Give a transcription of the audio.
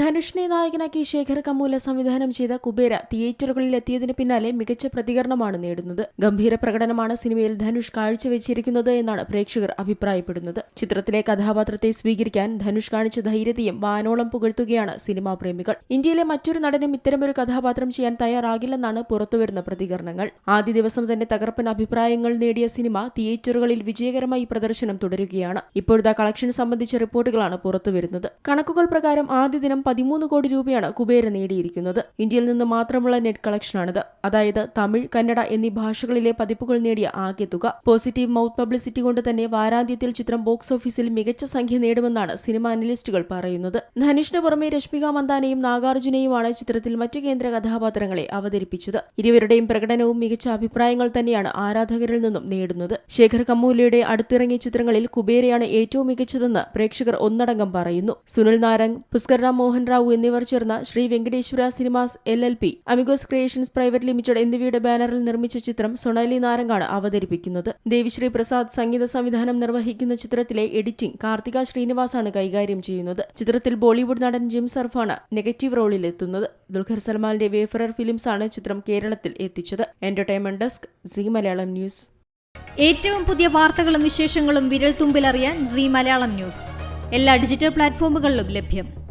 ധനുഷിനെ നായകനാക്കി ശേഖർ കമ്മൂല സംവിധാനം ചെയ്ത കുബേര തിയേറ്ററുകളിൽ എത്തിയതിന് പിന്നാലെ മികച്ച പ്രതികരണമാണ് നേടുന്നത്. ഗംഭീര പ്രകടനമാണ് സിനിമയിൽ ധനുഷ് കാഴ്ചവെച്ചിരിക്കുന്നത് എന്നാണ് പ്രേക്ഷകർ അഭിപ്രായപ്പെടുന്നത്. ചിത്രത്തിലെ കഥാപാത്രത്തെ സ്വീകരിക്കാൻ ധനുഷ് കാണിച്ച ധൈര്യതയും വാനോളം പുകഴ്ത്തുകയാണ് സിനിമാ പ്രേമികൾ. ഇന്ത്യയിലെ മറ്റൊരു നടനും ഇത്തരമൊരു കഥാപാത്രം ചെയ്യാൻ തയ്യാറാകില്ലെന്നാണ് പുറത്തുവരുന്ന പ്രതികരണങ്ങൾ. ആദ്യ ദിവസം തന്നെ തകർപ്പൻ അഭിപ്രായങ്ങൾ നേടിയ സിനിമ തിയേറ്ററുകളിൽ വിജയകരമായി പ്രദർശനം തുടരുകയാണ്. ഇപ്പോഴത്തെ കളക്ഷൻ സംബന്ധിച്ച റിപ്പോർട്ടുകളാണ് പുറത്തുവരുന്നത്. കണക്കുകൾ പ്രകാരം ആദ്യ ദിനം പതിമൂന്ന് കോടി രൂപയാണ് കുബേര നേടിയിരിക്കുന്നത്. ഇന്ത്യയിൽ നിന്ന് മാത്രമുള്ള നെറ്റ് കളക്ഷനാണിത്. അതായത് തമിഴ് കന്നഡ എന്നീ ഭാഷകളിലെ പതിപ്പുകൾ നേടിയ ആകെ തുക. പോസിറ്റീവ് മൗത്ത് പബ്ലിസിറ്റി കൊണ്ട് തന്നെ വാരാന്ത്യത്തിൽ ചിത്രം ബോക്സ് ഓഫീസിൽ മികച്ച സംഖ്യ നേടുമെന്നാണ് സിനിമ അനലിസ്റ്റുകൾ പറയുന്നത്. ധനുഷിന് പുറമെ രശ്മിക മന്ദാനയും നാഗാർജുനയുമാണ് ചിത്രത്തിൽ മറ്റ് കേന്ദ്ര കഥാപാത്രങ്ങളെ അവതരിപ്പിച്ചത്. ഇരുവരുടെയും പ്രകടനവും മികച്ച അഭിപ്രായങ്ങൾ തന്നെയാണ് ആരാധകരിൽ നിന്നും നേടുന്നത്. ശേഖർ കമ്മൂലയുടെ അടുത്തിറങ്ങിയ ചിത്രങ്ങളിൽ കുബേരയാണ് ഏറ്റവും മികച്ചതെന്ന് പ്രേക്ഷകർ ഒന്നടങ്കം പറയുന്നു. സുനിൽ നാരംഗ് റാം മോഹൻ റാവു എന്നിവർ ചേർന്ന Sri Venkateswara cinemas L L P Amigos creations private limited എന്നിവയുടെ ബാനറിൽ നിർമ്മിച്ച ചിത്രം സൊണാലി നാരംഗാണ് അവതരിപ്പിക്കുന്നത്. ദേവിശ്രീ പ്രസാദ് സംഗീത സംവിധാനം നിർവഹിക്കുന്ന ചിത്രത്തിലെ എഡിറ്റിംഗ് കാർത്തിക ശ്രീനിവാസാണ് കൈകാര്യം ചെയ്യുന്നത്. ചിത്രത്തിൽ ബോളിവുഡ് നടൻ ജിം സർഫാണ് നെഗറ്റീവ് റോളിൽ എത്തുന്നത് ദുൽഖർ സൽമാന്റെ വേഫറർ ഫിലിംസ് ആണ് ചിത്രം കേരളത്തിൽ എത്തിച്ചത്. Entertainment desk Zee Malayalam news. ഏറ്റവും പുതിയ വാർത്തകളും വിശേഷങ്ങളും വിരൽ തുമ്പിലറിയാൻ സി മലയാളം ന്യൂസ്. എല്ലാ ഡിജിറ്റൽ പ്ലാറ്റ്ഫോമുകളിലും ലഭ്യം.